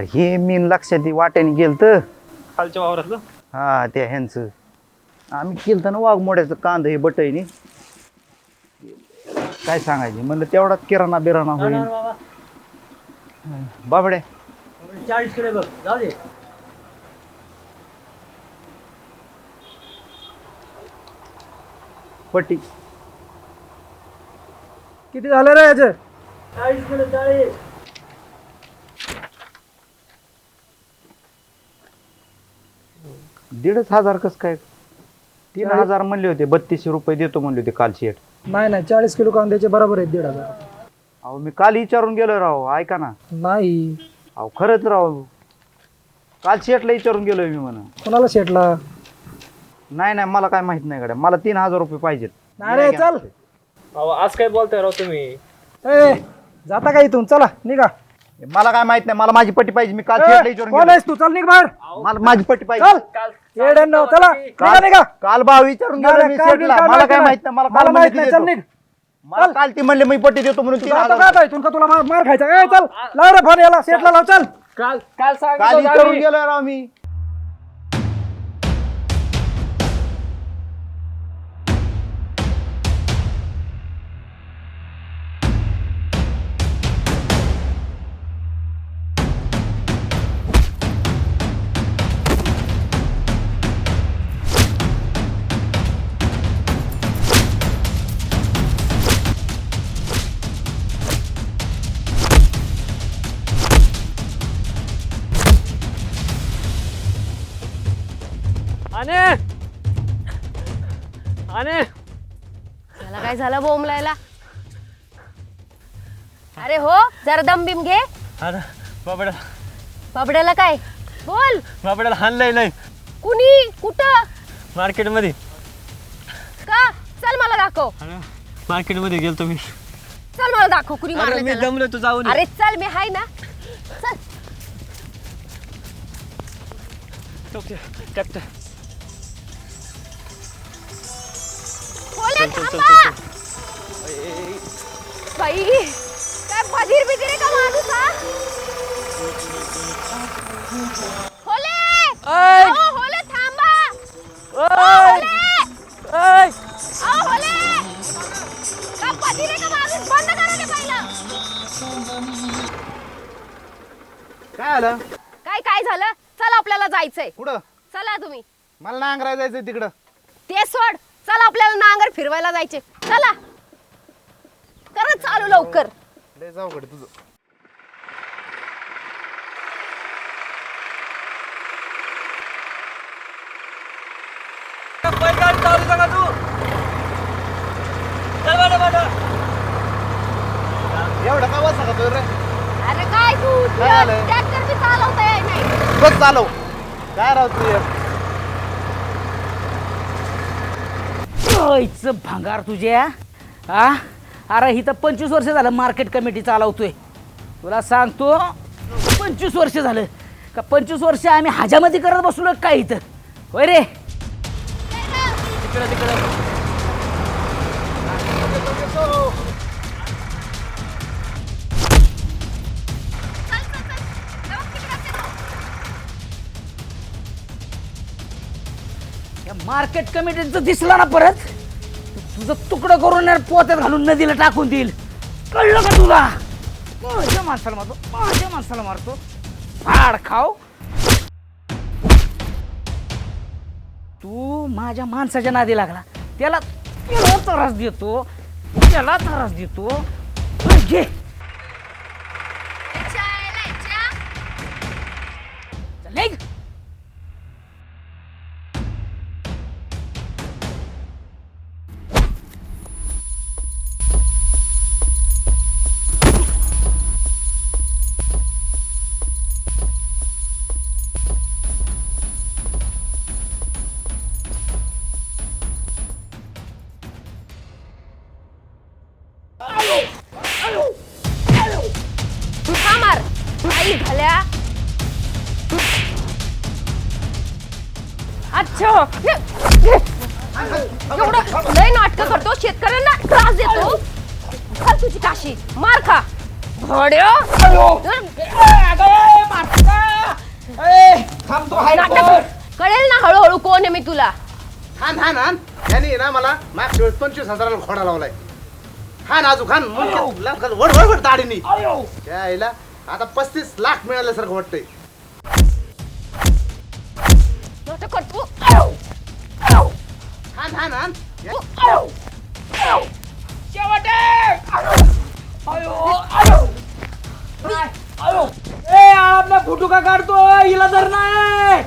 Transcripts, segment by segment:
अरे हे मीन लक्षात ये वाट्याने गेलत. खालच्या वावरातलं? हा त्या ह्यांचं. आम्ही केलं ना वाघमोड्याचं कांदा हे बटईने. काय सांगायचे? म्हणलं तेवढाच किराणा बिराणा होईल. बाबड्या चाळीस किलो बघ जाऊ दे. पट्टी. किती झालं रे याचं? चाळीस किलो चाळीस. दीडच हजार कस काय? तीन चाळीस? हजार म्हणले होते बत्तीसशे रुपये देतो म्हणले होते काल शेट नाही नाही चाळीस किलो कांद्याचे बरोबर आहेत दीड हजार. अहो मी काल विचारून गेलो राव ऐका ना. नाही. अहो खरंच राव काल शेटला विचारून गेलोय मी म्हणा कोणाला शेटला? नाही नाही मला काय माहीत नाही गड्या मला तीन हजार रुपये पाहिजेत. नाही रे चल. अहो आज काय बोलताय राव तुम्ही? ए जाता का इथून? चला निघा. मला काय माहीत नाही मला माझी पट्टी पाहिजे मी काल विचारून कोण गेलो. आहेस तू? चल निघ बाहेर. मला माझी पट्टी चल. पाहिजे येड्यांनो, चला. निघा काल निघा. काल भाव विचारून नाही, गेलो नाही, मी काल बिल मला काय काय माहीत माहीत नाही मला मला काल माहीत म्हणले नाही ती चल देतो. निघ मला काल ती म्हणले मी पट्टी देतो म्हणून तू तीन जातो हजार का आता इथून का तुला मार मार खायचा? काय चल. लाव रे फोन याला. शेटला लाव चल. काल काल काल सांगितलं विचारून आम्ही. गेलो राव मी. अने अने याला काय झालं बोंबलायला? अरे हो जरा दम बिम घे. अरे बाबड्या बाबड्याला. काय? बोल. बाबड्याला हाणलंय नाही. कुणी? कुठं? मार्केटमध्ये. का? चल मला दाखव. मार्केटमध्ये गेलतो मी. चल मला दाखव कुणी अरे मारलं मी त्याला. दमलो तू जाऊन ये. अरे चल मी हाय ना. चल. खोले चल, चल, थांबा बाई काय बधीर बिधीर आहे का माणूस हा? खोले अहो, खोले थांबा! अहो, खोले अहो, खोले काय बधीर आहे का माणूस? बंद करा ते पहिलं. काय आलं? काय काय झालं? चल आपल्याला जायचंय. कुठं? चला तुम्ही. मला नांगराय जायचंय तिकडं. ते सोड. चल आपल्याला नांगर फिरवायला जायचे. चला. करा चालू लवकर. लय जाऊकडे तुझं. एवढं का रे? अरे काय तू? काय झालं? ट्रॅक्टर बी चालवता येत नाही. बस चालव. काय राव तू हे? इचं भांगार तुझ्या हा? अरे ही तर पंचवीस वर्ष झालं मार्केट कमिटी चालवतोय. तुला सांगतो पंचवीस वर्ष झालं. का पंचवीस वर्ष आम्ही हाजामध्ये करत बसलो काय इथं? होय रे? तिकडं तिकडं मार्केट कमिटीचं दिसला ना परत? तर तुझं तुकडं करून पोत्यात घालून नदीला टाकून देईल. कळलं का तुला? माझ्या माणसाला मारतो माझ्या माणसाला मारतो. फाड खाव तू माझ्या माणसाच्या नादी लागला. त्याला त्याला त्रास देतो. त्याला त्रास देतो. अच्छा. एवढं लय नाटक करतो शेतकऱ्यांना त्रास देतो. खा तुझी काशी मार खा. घोड्या नाटक कळेल ना हळूहळू कोण आहे मी तुला. हान हान हान. याने ना मला मागच्या वेळेस पंचवीस हजाराला घोडा लावलाय. हान आजू खान वड वड वड दाढीनी. त्या आईला आता पस्तीस लाख मिळाल्यासारखं वाटतंय. नाटक कर तू हान हान हान ए आपला फोटो का काढतो हिला धर नाही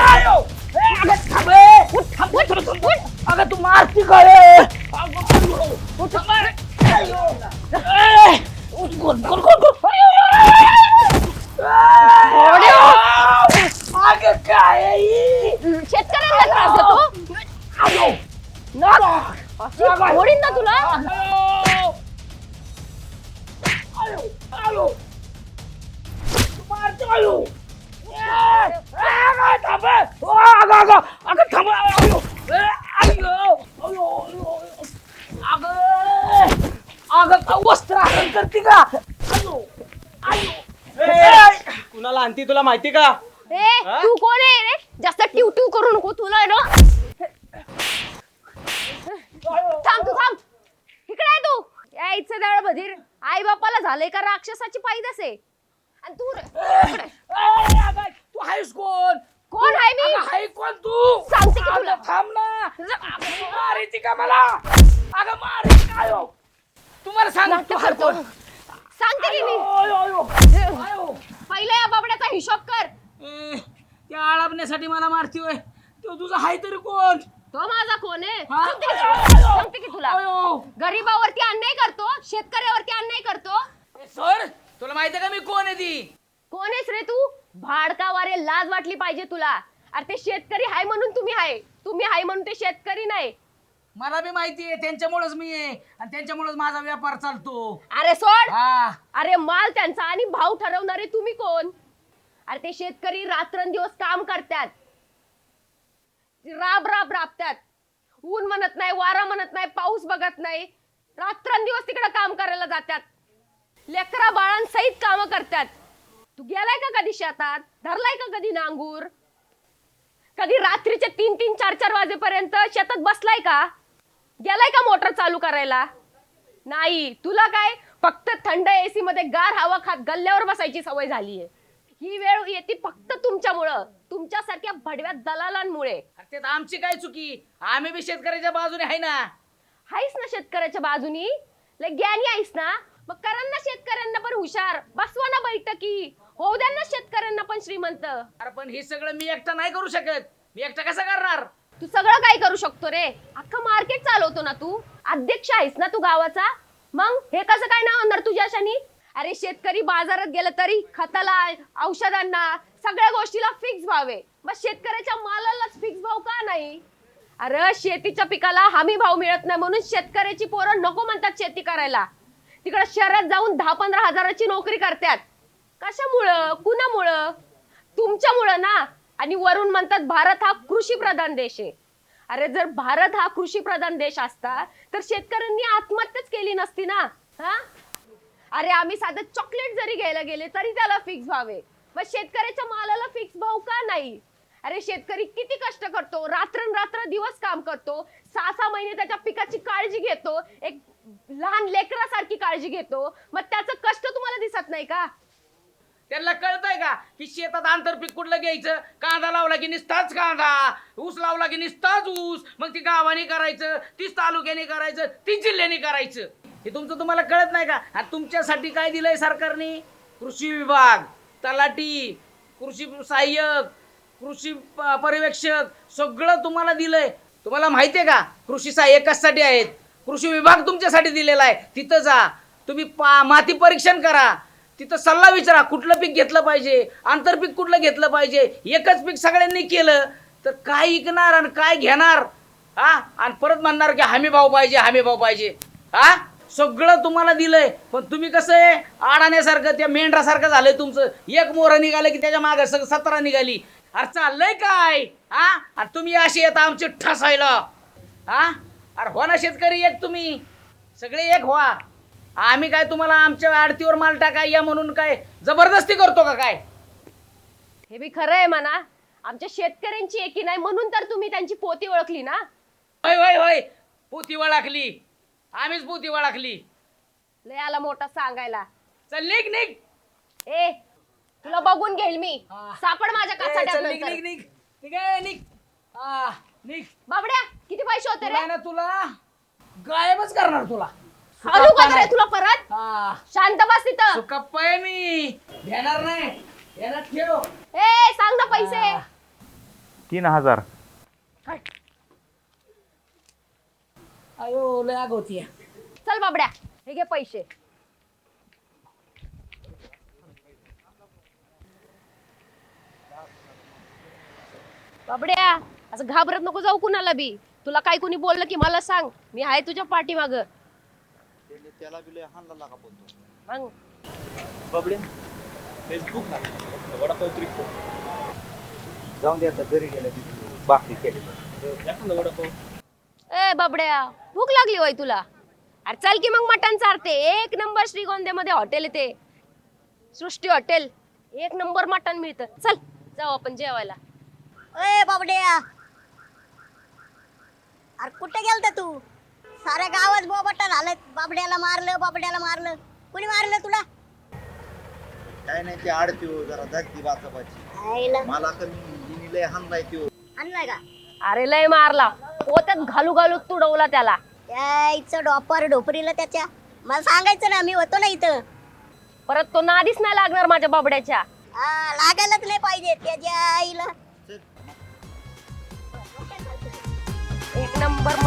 आयो! ए, अगं थांब ए! उठ, थांब, अगं तू मारती काय उठ, मार. आयो! ए, उठ, गोल, गोल, गोल, गोल. आयो! अगं काय आहे ही? शेतकऱ्यांना त्रास देतो आयो! अशी फोडीन ना तुला आयो! आयो! आयो! तू मारतो आयो! ए, ए, अगं थांब ए. ओ, अगं, अगं, अगं थांब आयो! ए, आयो! आयो, आयो, आयो. अगं अगं का वस्त्र हरण करते का? आयो! आयो! ए, कुणाला आणती तुला माहिती का? ए तू कोण आहे रे? जास्त ट्यू ट्यू करू नको तुला आहे ना थांब तू थांब इकडे आहे तू आई बापाला झालंय का राक्षसाची पायदस आहे? आणि तू रे. ए, तू आहेस कोण? कोण आहे मी? अगं, आहे कोण तू? सांगते की तुला. अगं, थांब ना. अगं, मारायची का मला? अगं मारायची हो? तुम्हाला सांग तू नाटक आहे करतो. कोण? सांगते की मी. आयो, आयो, आयो. आयो. पहिले या बाबड्याचा हिशोब कर. ए, त्या आळाबण्यासाठी मला मारतीय तो तुझा हाय तरी कोण? तो माझा कोण आहे? हा? सांगते की तुला. आयो. सांगते की तुला. आयो. गरीबावरती अन्याय करतो शेतकऱ्यावरती अन्याय करतो. ए, सर तुला माहिती आहे का मी कोण आहे ती? कोण आहेस रे तू? भाडकावारे लाज वाटली पाहिजे तुला. अरे ते शेतकरी हाय म्हणून तुम्ही हाय. तुम्ही हाय म्हणून ते शेतकरी नाही. मला बी माहिती आहे त्यांच्यामुळेच मी आहे. आणि त्यांच्यामुळेच माझा व्यापार चालतो. अरे सोड. हा. अरे माल त्यांचा आणि भाव ठरवणारे तुम्ही कोण? अरे ते शेतकरी रात्रंदिवस काम करतात. राब राब राबतात ऊन म्हणत नाही वारा म्हणत नाही पाऊस बघत नाही. रात्रंदिवस तिकडे काम करायला जातात लेकरा बाळांसहित काम करतात तू गेलाय का कधी शेतात? धरलाय का कधी नांगूर? कधी रात्रीचे तीन तीन चार चार वाजेपर्यंत शेतात बसलाय का? गेलाय का मोटर चालू करायला? नाही. तुला काय? फक्त थंड एसी मध्ये गार हवा खात गल्ल्यावर बसायची सवय झालीये. ही वेळ येते फक्त तुमच्यामुळं. तुमच्यासारख्या भडव्या दलालांमुळे. अरे त्यात आमची काय चुकी? आम्ही बी शेतकऱ्याच्या बाजूने आहे ना. हायस ना शेतकऱ्याच्या बाजूनी? लय ज्ञानी आहेस ना? मग करा ना शेतकऱ्यांना पण हुशार. बसवा ना बैठकी. होऊ द्या ना शेतकऱ्यांना पण श्रीमंत. अरे पण हे सगळं मी एकटा नाही करू शकत. मी एकटा कसं करणार? तू सगळं काय करू शकतो रे? अख्खा मार्केट चालवतो ना तू? अध्यक्ष आहेस ना तू गावाचा? मग हे कसं काय ना होणार तुझ्याशानी? अरे शेतकरी बाजारात गेलं तरी खताला औषधांना सगळ्या गोष्टीला फिक्स भाव आहे. मग शेतकऱ्याच्या मालालाच फिक्स भाव का नाही? अरे शेतीच्या पिकाला हमी भाव मिळत नाही म्हणून शेतकऱ्याची पोरं नको म्हणतात शेती करायला. तिकडे शहरात जाऊन दहा पंधरा हजाराची नोकरी करतात. कशामुळं? कुणामुळं? तुमच्यामुळं ना? आणि वरून म्हणतात भारत हा कृषी प्रधान देश आहे. अरे जर भारत हा कृषी प्रधान देश असता तर शेतकऱ्यांनी आत्महत्याच केली नसती ना? हा? अरे आम्ही साधं चॉकलेट जरी घ्यायला गेले तरी त्याला फिक्स भाव आहे. मग शेतकऱ्याच्या मालाला फिक्स भाव का नाही? अरे शेतकरी किती कष्ट करतो रात्रंरात्र दिवस काम करतो सहा सहा महिने त्याच्या पिकाची काळजी घेतो एक लहान लेकरासारखी काळजी घेतो मग त्याचं कष्ट तुम्हाला दिसत नाही का? त्यांना कळतंय का की शेतात आंतरपीक कुठलं घ्यायचं? कांदा लावला की निसताच कांदा ऊस लावला की निसताच ऊस मग ती गावाने करायचं तीच तालुक्याने करायचं तीच जिल्ह्याने करायचं. हे तुमचं तुम्हाला कळत नाही का? आणि तुमच्यासाठी काय दिलंय सरकारने? कृषी विभाग. तलाठी कृषी सहाय्यक कृषी प- पर्यवेक्षक सगळं तुम्हाला दिलंय. तुम्हाला माहिती आहे का? कृषी सहाय्यक कशासाठी आहेत. कृषी विभाग तुमच्यासाठी दिलेला आहे. तिथं जा. तुम्ही पा माती परीक्षण करा. तिथं सल्ला विचारा. कुठलं पीक घेतलं पाहिजे? आंतरपीक कुठलं घेतलं पाहिजे? एकच पीक सगळ्यांनी केलं तर काय विकणार आणि काय घेणार? हा? आणि परत म्हणणार की हमी भाव पाहिजे हमी भाव पाहिजे. हा? सगळं तुम्हाला दिलंय. पण तुम्ही कसं आहे? आडाण्यासारखं त्या मेंढरासारखं झालंय तुमचं. एक मोहरं निघालं की त्याच्यामागे सगळं सतरा निघाली. अरे चाललंय काय? हा? तुम्ही अशी येता आमची ठसायला. हा? अरे हो ना शेतकरी एक तुम्ही. सगळे एक व्हा. आम्ही काय तुम्हाला आमच्या आडतीवर माल टाका या म्हणून काय जबरदस्ती करतो का काय? हे बी खरं आहे म्हणा. आमच्या शेतकऱ्यांची एकी नाही म्हणून तर तुम्ही त्यांची पोती ओळखली ना? होय होय होय. पोती वळाखली आम्हीच पोती वळाखली. लय आला मोठा सांगायला. चल निघ निघ. ए तुला बघून घेईल मी. हा. सापड माझ्या ए, चल, कचाट्यात निघ निघ निघ. निघ ए, निघ. हा निघ. बाबड्या किती पैसे होते तुला रे ना तुला गायबच करणार तुला. हलू का रे तुला परत? हा. शांत बस तिथं सुकप्पा आहे मी. देणार नाही. देणार ठेव. ए सांग ना पैसे. तीन हजार. अयो लय आग होती. चल बाबड्या हे घे पैसे. बाबड्या असं घाबरत नको जाऊ कुणाला बी. तुला काय कुणी बोललं की मला सांग. मी आहे तुझ्या पाठीमाग. त्याला बी लय हाणला लागा बोलतो. मग? जाऊन दे आता घरी गेल्या बाकी केली. ए बाबड्या. भूक लागली होय तुला. अरे चल की मग मटण चारते. एक नंबर श्रीगोंदे मध्ये हॉटेल आहे ते. सृष्टी हॉटेल. एक नंबर मटण मिळतं. चल जाऊ आपण जेवायला. अय बाबड्या. अरे कुठे गेलता तू? साऱ्या गावात बोबटन आलं बाबड्याला मारलं बाबड्याला मारलं. कुणी मारलं तुला? काय नाही ते आडती हो जरा जागती बाचाबाची आईला. मला कमी हिनी लय हाणलाय त्यो. आणलाय का? अरे लय मारला. पोत्यात घालू घालू तुडवला त्याला. यायचं डॉपर ढोपरीला त्याच्या. मला सांगायचं ना मी होतो ना इथं. परत तो नादीच नाही लागणार माझ्या बाबड्याच्या. हा लागायलाच नाही पाहिजे त्याच्या आईला. एक नंबर